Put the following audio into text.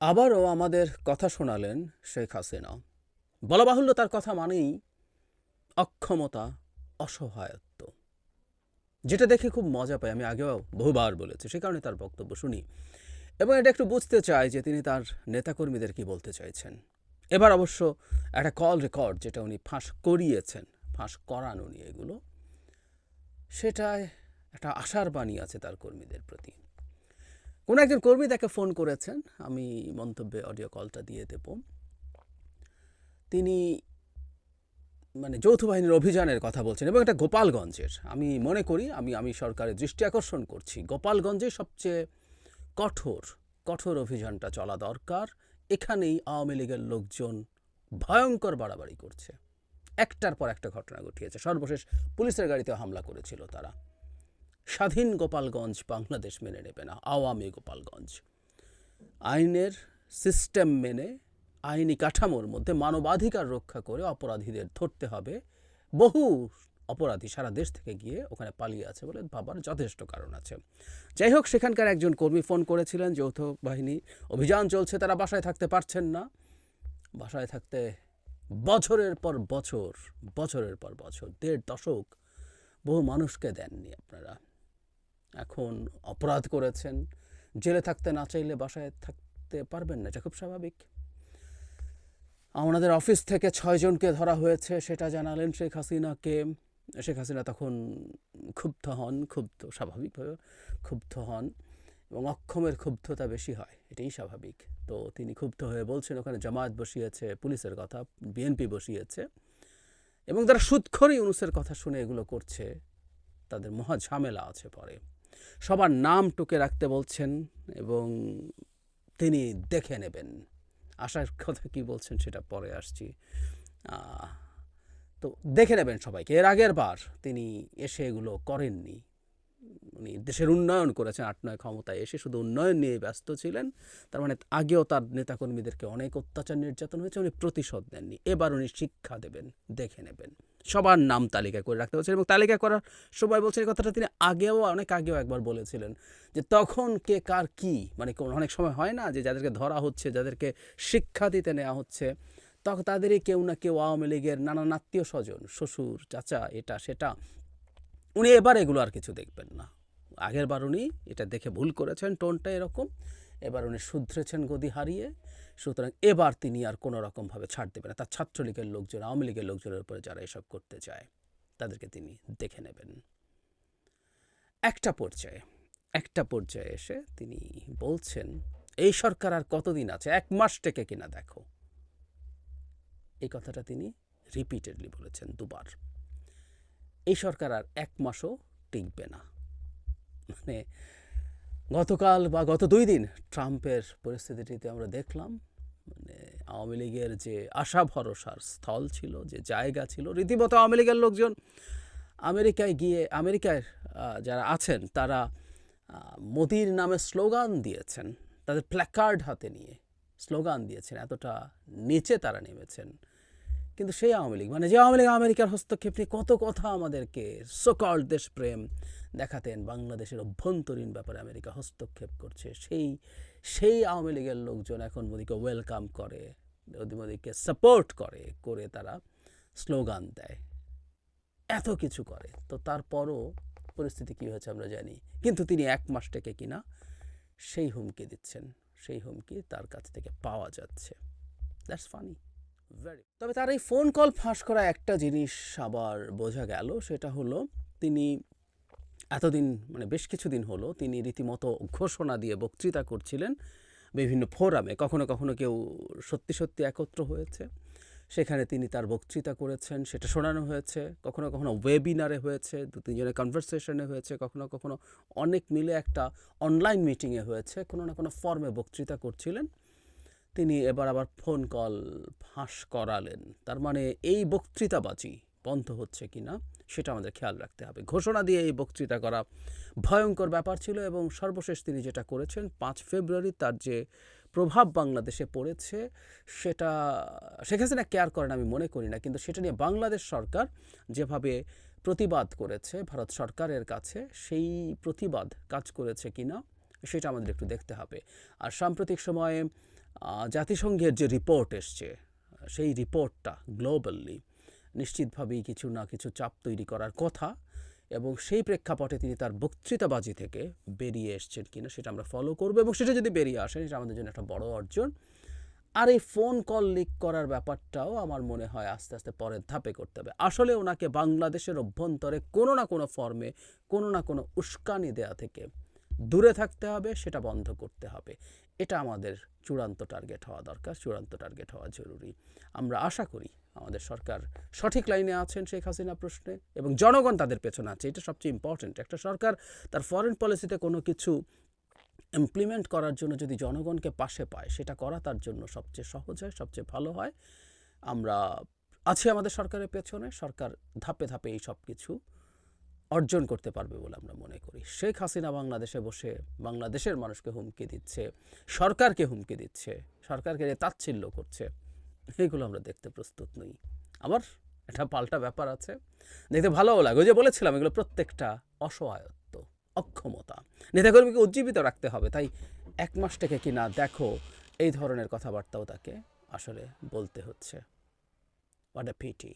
আবারও আমাদের কথা শোনালেন শেখ হাসিনা। বলা বাহুল্য তার কথা মানেই অক্ষমতা, অসহায়ত্ব। যেটা দেখে খুব মজা পাই, আমি আগেও বহুবার বলেছি, সে কারণে তার বক্তব্য শুনি। এবং এটা একটু বুঝতে চাই যে তিনি তার নেতাকর্মীদের কি বলতে চাইছেন। এবার অবশ্য একটা কল রেকর্ড যেটা উনি ফাঁস করিয়েছেন, ফাঁস করান উনি এগুলো, সেটায় একটা আশার বাণী আছে তার কর্মীদের প্রতি। কোনো একজন কর্মী তাকে ফোন করেছেন, আমি মন্তব্যে অডিও কলটা দিয়ে দেব। তিনি মানে যৌথ বাহিনীর অভিযানের কথা বলছেন এবং এটা গোপালগঞ্জের। আমি মনে করি, আমি আমি সরকারের দৃষ্টি আকর্ষণ করছি। গোপালগঞ্জে সবচেয়ে কঠোর কঠোর অভিযানটা চলা দরকার। এখানেই আওয়ামী লীগের লোকজন ভয়ঙ্কর বাড়াবাড়ি করছে। একটার পর একটা ঘটনা ঘটিয়েছে। সর্বশেষ পুলিশের গাড়িতে হামলা করেছিল তারা। স্বাধীন গোপালগঞ্জ বাংলাদেশ মেনে নেবে না, আওয়ামী গোপালগঞ্জ। আইনের সিস্টেম মেনে, আইনি কাঠামোর মধ্যে মানবাধিকার রক্ষা করে অপরাধীদের ধরতে হবে। বহু অপরাধী সারা দেশ থেকে গিয়ে ওখানে পালিয়ে আছে বলে ভাবার যথেষ্ট কারণ আছে। যাই হোক, সেখানকার একজন কর্মী ফোন করেছিলেন, যৌথ বাহিনী, অভিযান চলছে, তারা বাসায় থাকতে পারছেন না। বাসায় থাকতে বছরের পর বছর, বছরের পর বছর, দেড় দশক বহু মানুষকে দেননি আপনারা। এখন অপরাধ করেছেন। জেলে থাকতে না চাইলে বাসায় থাকতে পারবেন না, এটা খুব স্বাভাবিক। আমাদের অফিস থেকে ছয়জনকে ধরা হয়েছে, সেটা জানালেন শেখ হাসিনাকে। শেখ হাসিনা তখন ক্ষুব্ধ হন, ক্ষুব্ধ স্বাভাবিকভাবে ক্ষুব্ধ হন এবং অক্ষমের ক্ষুব্ধতা বেশি হয়, এটাই স্বাভাবিক। তো তিনি ক্ষুব্ধ হয়ে বলছেন, ওখানে জামায়াত বসিয়েছে, পুলিশের কথা, বিএনপি বসিয়েছে এবং তারা সুৎখরি ইউনুসের কথা শুনে এগুলো করছে, তাদের মহা ঝামেলা আছে পরে। সবার নাম টুকে রাখতে বলছেন এবং তিনি দেখে নেবেন। আশার কথা কি বলছেন সেটা পরে আসছি। তো দেখে নেবেন সবাইকে। এর আগের বার তিনি এসে এগুলো করেননি। উনি দেশের উন্নয়ন করেছেন, আট নয় ক্ষমতায় এসে শুধু উন্নয়ন নিয়ে ব্যস্ত ছিলেন। তার মানে আগেও তার নেতাকর্মীদেরকে অনেক অত্যাচার নির্যাতন হয়েছে, উনি প্রতিশোধ নেননি। এবার উনি শিক্ষা দেবেন, দেখে নেবেন। সবার নাম তালিকা করে রাখতে বলছেন এবং তালিকা করার সময় বলছেন এই কথাটা তিনি আগেও, অনেক আগেও একবার বলেছিলেন যে তখন কে কার কি মানে অনেক সময় হয় না যে যাদেরকে ধরা হচ্ছে, যাদেরকে শিক্ষা দিতে নেওয়া হচ্ছে তখন তাদেরই কেউ না কেউ আওয়ামী লীগের নানান আত্মীয় স্বজন, শ্বশুর, চাচা, এটা, সেটা, উনি এবার এগুলো আর কিছু দেখবেন না। আগের বার উনি এটা দেখে ভুল করেছেন, টোনটা এরকম এবার উনি শুধরেছেন গদি হারিয়ে, সুতরাং এবার তিনি আর কোনো রকমভাবে ছাড় দেবেন না। তার ছাত্রলীগের লোকজন, আওয়ামী লীগের লোকজনের উপরে যারা এসব করতে চায়, তাদেরকে তিনি দেখে নেবেন। একটা পর্যায়ে একটা পর্যায়ে এসে তিনি বলছেন, এই সরকার আর কতদিন আছে? এক মাস থেকে কিনা দেখো। এই কথাটা তিনি রিপিটেডলি বলেছেন দুবার। এই সরকার আর এক মাসও টিকবে না। মানে গতকাল বা গত দুই দিন ট্রাম্পের পরিস্থিতিটিতে আমরা দেখলাম মানে আওয়ামী লীগের যে আশা ভরসার স্থল ছিল, যে জায়গা ছিল, রীতিমতো আওয়ামী লীগের লোকজন আমেরিকায় গিয়ে, আমেরিকায় যারা আছেন, তারা মোদির নামে স্লোগান দিয়েছেন, তাদের প্ল্যাকার্ড হাতে নিয়ে স্লোগান দিয়েছেন, এতটা নিচে তারা নেমেছেন। কিন্তু সেই আওয়ামী লীগ মানে যে আওয়ামী লীগ আমেরিকার হস্তক্ষেপ নিয়ে কত কথা আমাদেরকে সকল দেশপ্রেম দেখাতেন, বাংলাদেশের অভ্যন্তরীণ ব্যাপারে আমেরিকা হস্তক্ষেপ করছে, সেই সেই আওয়ামী লীগের লোকজন এখন মোদিকে ওয়েলকাম করে মোদিকে সাপোর্ট করে করে তারা স্লোগান দেয়। এত কিছু করে। তো তারপরও পরিস্থিতি কী হয়েছে আমরা জানি। কিন্তু তিনি এক মাস থেকে কিনা সেই হুমকি দিচ্ছেন, সেই হুমকি তার কাছ থেকে পাওয়া যাচ্ছে। দ্যাটস ফানি তবে তার এই ফোন কল ফাঁস করা একটা জিনিস আবার বোঝা গেল, সেটা হলো তিনি এতদিন মানে বেশ কিছুদিন হলো তিনি রীতিমতো ঘোষণা দিয়ে বক্তৃতা করছিলেন বিভিন্ন ফোরামে। কখনো কখনো কেউ সত্যি সত্যি একত্র হয়েছে, সেখানে তিনি তার বক্তৃতা করেছেন, সেটা শোনানো হয়েছে। কখনো কখনো ওয়েবিনারে হয়েছে, দু তিনজনের কনভারসেশনে হয়েছে, কখনো কখনো অনেক মিলে একটা অনলাইন মিটিংয়ে হয়েছে, কোনো না কোনো ফর্মে বক্তৃতা করছিলেন। তিনি এবার আবার ফোন কল ফাঁস করালেন। তার মানে এই বক্তৃতাবাজি বন্ধ হচ্ছে কি না, সেটা আমাদের খেয়াল রাখতে হবে। ঘোষণা দিয়ে এই বক্তৃতা করা ভয়ঙ্কর ব্যাপার ছিল এবং সর্বশেষ তিনি যেটা করেছেন, পাঁচ ফেব্রুয়ারি তার যে প্রভাব বাংলাদেশে পড়েছে, সেটা শেখ হাসিনা কেয়ার করেন আমি মনে করি না, কিন্তু সেটা নিয়ে বাংলাদেশ সরকার যেভাবে প্রতিবাদ করেছে, ভারত সরকারের কাছে সেই প্রতিবাদ কাজ করেছে কি না, সেটা আমাদের একটু দেখতে হবে। আর সাম্প্রতিক সময়ে জাতিসংঘের যে রিপোর্ট এসছে, সেই রিপোর্টটা গ্লোবালি নিশ্চিতভাবেই কিছু না কিছু চাপ তৈরি করার কথা এবং সেই প্রেক্ষাপটে তিনি তার বক্তৃতাবাজি থেকে বেরিয়ে এসছেন কিনা সেটা আমরা ফলো করব এবং সেটা যদি বেরিয়ে আসে, সেটা আমাদের জন্য একটা বড় অর্জন। আর এই ফোন কল লিক করার ব্যাপারটাও আমার মনে হয় আস্তে আস্তে পরের ধাপে করতে হবে। আসলে ওনাকে বাংলাদেশের অভ্যন্তরে কোনো না কোনো ফর্মে কোনো না কোনো উস্কানি দেয়া থেকে দূরে থাকতে হবে, সেটা বন্ধ করতে হবে। এটা আমাদের চূড়ান্ত টার্গেট হওয়া দরকার, চূড়ান্ত টার্গেট হওয়া জরুরি। আমরা আশা করি আমাদের সরকার সঠিক লাইনে আছেন শেখ হাসিনা প্রশ্নে এবং জনগণ তাদের পেছনে আছে। এটা সবচেয়ে ইম্পর্ট্যান্ট একটা সরকার তার ফরেন পলিসিতে কোনো কিছু ইমপ্লিমেন্ট করার জন্য যদি জনগণকে পাশে পায়, সেটা করা তার জন্য সবচেয়ে সহজ হয়, সবচেয়ে ভালো হয়। আমরা আছি আমাদের সরকারের পেছনে, সরকার ধাপে ধাপে এই সব কিছু অর্জন করতে পারবে বলে আমরা মনে করি। শেখ হাসিনা বাংলাদেশে বসে বাংলাদেশের মানুষকে হুমকি দিচ্ছে, সরকারকে হুমকি দিচ্ছে, সরকারকে তাচ্ছিল্য করছে, এগুলো আমরা দেখতে প্রস্তুত নই। আবার একটা পাল্টা ব্যাপার আছে, দেখতে ভালোও লাগে। ওই যে বলেছিলাম, এগুলো প্রত্যেকটা অসহায়ত্ব, অক্ষমতা। নেতাকর্মীকে উজ্জীবিত রাখতে হবে। তাই এক মাস থেকে কি না দেখো, এই ধরনের কথাবার্তাও তাকে আসলে বলতে হচ্ছে। What a pity